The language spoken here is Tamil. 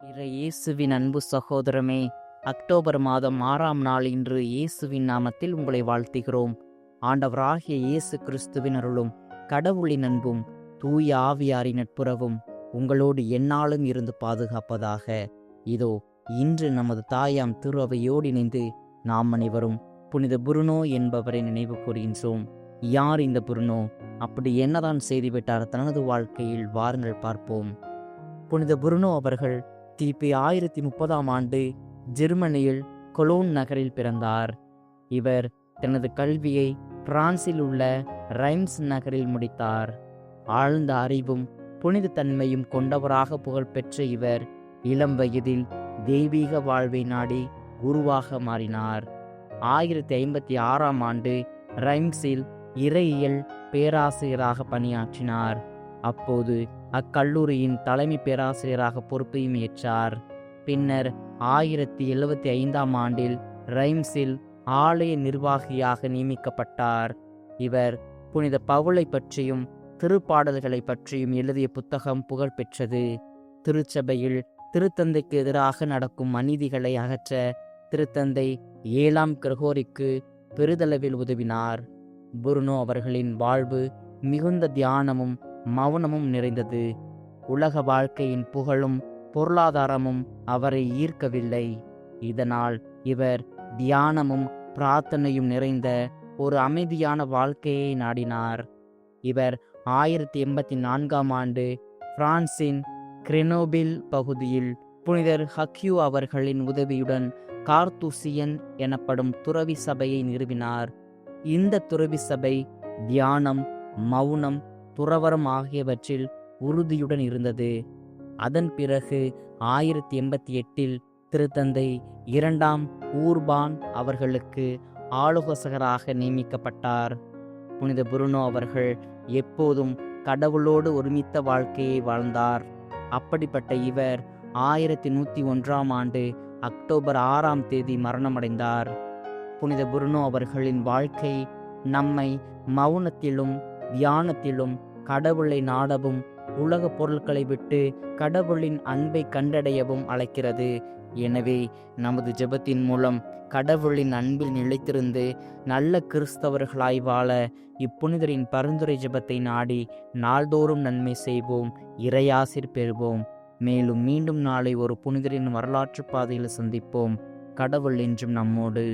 இறை இயேசுவின் அன்பு சகோதரமே அக்டோபர் மாதம் ஆறாம் நாள் இன்று இயேசுவின் நாமத்தில் உங்களை வாழ்த்துகிறோம். ஆண்டவராகிய இயேசு கிறிஸ்துவின் அருளும் கடவுளின் அன்பும் தூய ஆவியாரின் நட்புறவும் உங்களோடு எந்நாளும் இருந்து பாதுகாப்பதாக. இதோ இன்று நமது தாயாம் திருவையோடு இணைந்து நாம் அனைவரும் புனித புருனோ என்பவரை நினைவு கூறுகின்றோம் யார் இந்த புருனோ அப்படி என்னதான் செய்துவிட்டார் தனது வாழ்க்கையில்? வாருங்கள் பார்ப்போம். புனித புருனோ அவர்கள் கிபி ஆயிரத்தி முப்பதாம் ஆண்டு ஜெர்மனியில் கொலோன் நகரில் பிறந்தார். இவர் தனது கல்வியை பிரான்சில் உள்ள ரைம்ஸ் நகரில் முடித்தார். ஆழ்ந்த அறிவும் புனித தன்மையும் கொண்டவராக புகழ்பெற்ற இவர் இளம் வயதில் தெய்வீக வாழ்வை நாடி குருவாக மாறினார். ஆயிரத்தி ஐம்பத்தி ஆறாம் ஆண்டு ரைம்ஸில் இறையியல் பேராசிரியராக பணியாற்றினார். அப்போது அக்கல்லூரியின் தலைமை பேராசிரியராக பொறுப்பையும் ஏற்றார். பின்னர் ஆயிரத்தி எழுவத்தி ஐந்தாம் ஆண்டில் ரைம்ஸில் ஆலய நிர்வாகியாக நியமிக்கப்பட்டார். இவர் புனித பவுலை பற்றியும் திருப்பாடல்களை பற்றியும் எழுதிய புத்தகம் புகழ்பெற்றது. திருச்சபையில் திருத்தந்தைக்கு எதிராக நடக்கும் அநீதிகளை அகற்ற திருத்தந்தை ஏழாம் கிரகோரிக்கு பெரிதளவில் உதவினார். புருனோ அவர்களின் வாழ்வு மிகுந்த தியானமும் மௌனமும் நிறைந்தது. உலக வாழ்க்கையின் புகழும் பொருளாதாரமும் அவரை ஈர்க்கவில்லை. இதனால் இவர் தியானமும் பிரார்த்தனையும் நிறைந்த ஒரு அமைதியான வாழ்க்கையை நாடினார். இவர் ஆயிரத்தி எண்பத்தி நான்காம் ஆண்டு பிரான்சின் கிரெனோபில் பகுதியில் புனிதர் ஹக்யூ அவர்களின் உதவியுடன் கார்த்தூசியன் எனப்படும் துறவி சபையை நிறுவினார். இந்த துறவி சபை தியானம் மௌனம் துறவரம் ஆகியவற்றில் உறுதியுடன் இருந்தது. அதன் பிறகு ஆயிரத்தி எண்பத்தி எட்டில் திருத்தந்தை இரண்டாம் ஊர்பான் அவர்களுக்கு ஆலோசகராக நியமிக்கப்பட்டார். புனித புருனோ அவர்கள் எப்போதும் கடவுளோடு ஒருமித்த வாழ்க்கையை வாழ்ந்தார். அப்படிப்பட்ட இவர் ஆயிரத்தி நூற்றி ஒன்றாம் ஆண்டு அக்டோபர் ஆறாம் தேதி மரணமடைந்தார். புனித புருனோ அவர்களின் வாழ்க்கை நம்மை மௌனத்திலும் தியானத்திலும் கடவுளை நாடவும் உலக பொருட்களை விட்டு கடவுளின் அன்பை கண்டடையவும் அழைக்கிறது. எனவே நமது ஜெபத்தின் மூலம் கடவுளின் அன்பில் நிலைத்திருந்து நல்ல கிறிஸ்தவர்களாய் வாழ இப்புனிதரின் பரிந்துரை ஜெபத்தை நாடி நாள்தோறும் நன்மை செய்வோம் இறையாசிர் பெறுவோம். மேலும் மீண்டும் நாளை ஒரு புனிதரின் வரலாற்று பாதையில் சந்திப்போம். கடவுள் என்றும் நம்மோடு.